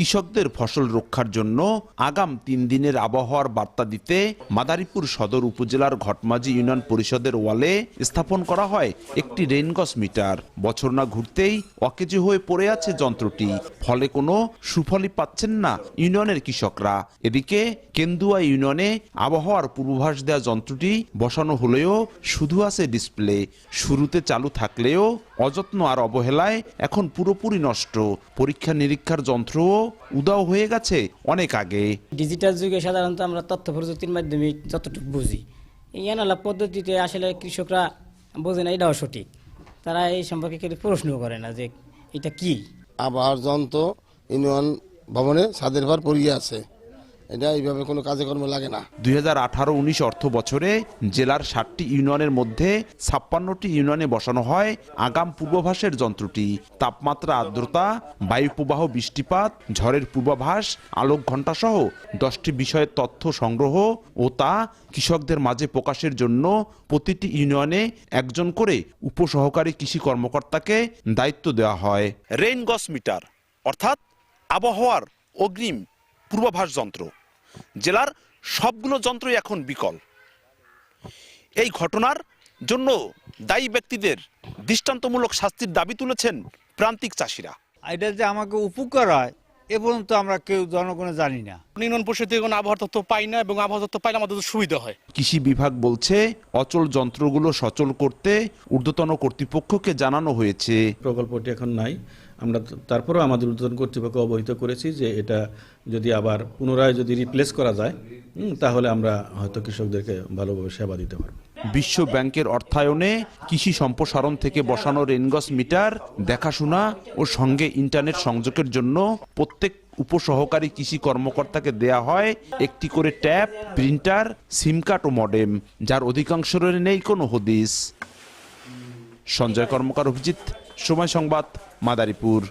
কৃষকদের ফসল রক্ষার জন্য আগাম তিন দিনের আবহাওয়ার বার্তা দিতে মাদারীপুর সদর উপজেলার ঘটমাজি ইউনিয়ন পরিষদের ওয়ালে স্থাপন করা হয় একটি রেনগস মিটার। বছর না ঘুরতেই অকেজে হয়ে পড়ে আছে যন্ত্রটি। ফলে কোনো সুফলই পাচ্ছেন না ইউনিয়নের কৃষকরা। এদিকে কেন্দুয়া ইউনিয়নে আবহাওয়ার পূর্বাভাস দেওয়া যন্ত্রটি বসানো হলেও শুধু আছে ডিসপ্লে। শুরুতে চালু থাকলেও অযত্ন আর অবহেলায় এখন পুরোপুরি নষ্ট। পরীক্ষা নিরীক্ষার যন্ত্রও উদাও হয়ে গেছে অনেক আগে। ডিজিটাল যুগে সাধারণত আমরা তথ্য প্রযুক্তির মাধ্যমে যতটুকু বুঝি। এই অ্যানালগ পদ্ধতিতে আসলে কৃষকরা বোঝে না এটাও সঠিক। তারা এই সম্পর্কে কেউ প্রশ্ন করে না যে এটা কি। আবহাওয়ার যন্ত্র ইউনিয়ন ভবনে সাদের ভার পড়িয়ে আছে। এটা এইভাবে কোনো কাজে কর্মে লাগে না। দুই হাজার আঠারো উনিশ অর্থ বছরে জেলার ষাটটি ইউনিয়নের মধ্যে ছাপ্পান্নটি ইউনিয়নে বসানো হয় আগাম পূর্বাভাসের যন্ত্রটি। তাপমাত্রা, আর্দ্রতা, বায়ু প্রবাহ বৃষ্টিপাত, ঝড়ের পূর্বাভাস, আলোক ঘণ্টা দশটি বিষয়ের তথ্য সংগ্রহ ও তা কৃষকদের মাঝে প্রকাশের জন্য প্রতিটি ইউনিয়নে একজন করে উপসহকারী কৃষি কর্মকর্তাকে দায়িত্ব দেওয়া হয়। রেইনগস মিটার, অর্থাৎ আবহাওয়ার অগ্রিম পূর্বাভাস যন্ত্র। জেলার সবগুলো যন্ত্রই এখন বিকল। এই ঘটনার জন্য দায়ী ব্যক্তিদের দৃষ্টান্তমূলক শাস্তির দাবি তুলেছেন প্রান্তিক চাষিরা। এটা যে আমাকে উপকার হয় এ পর্যন্ত আমরা কেউ জনগণে জানি না। ইউনিয়ন পরিষদ থেকে কোনো আবহাওয়া তথ্য পাই না এবং আবহাওয়া তথ্য পাইলে আমাদের সুবিধা হয়। কৃষি বিভাগ বলছে অচল যন্ত্রগুলো সচল করতে ঊর্ধ্বতন কর্তৃপক্ষকে জানানো হয়েছে। প্রকল্পটি এখন নাই। আমরা তারপরেও আমাদের উদ্বোধন কর্তৃপক্ষ অবহিত করেছি যে এটা যদি আবার পুনরায় যদি রিপ্লেস করা যায় তাহলে আমরা হয়তো কৃষকদেরকে ভালোভাবে সেবা দিতে পারব। বিশ্ব ব্যাংকের অর্থায়নে কৃষি সম্প্রসারণ থেকে বসানো রেনগস মিটার, দেখাশোনা ও সঙ্গে ইন্টারনেট সংযোগের জন্য প্রত্যেক উপসহকারী কৃষি কর্মকর্তাকে দেয়া হয় একটি করে ট্যাব, প্রিন্টার, সিম কার্ড ও মডেম, যার অধিকাংশের নেই কোনো হদিস। সঞ্জয় কর্মকার অভিজিৎ, সময় সংবাদ, মাদারীপুর।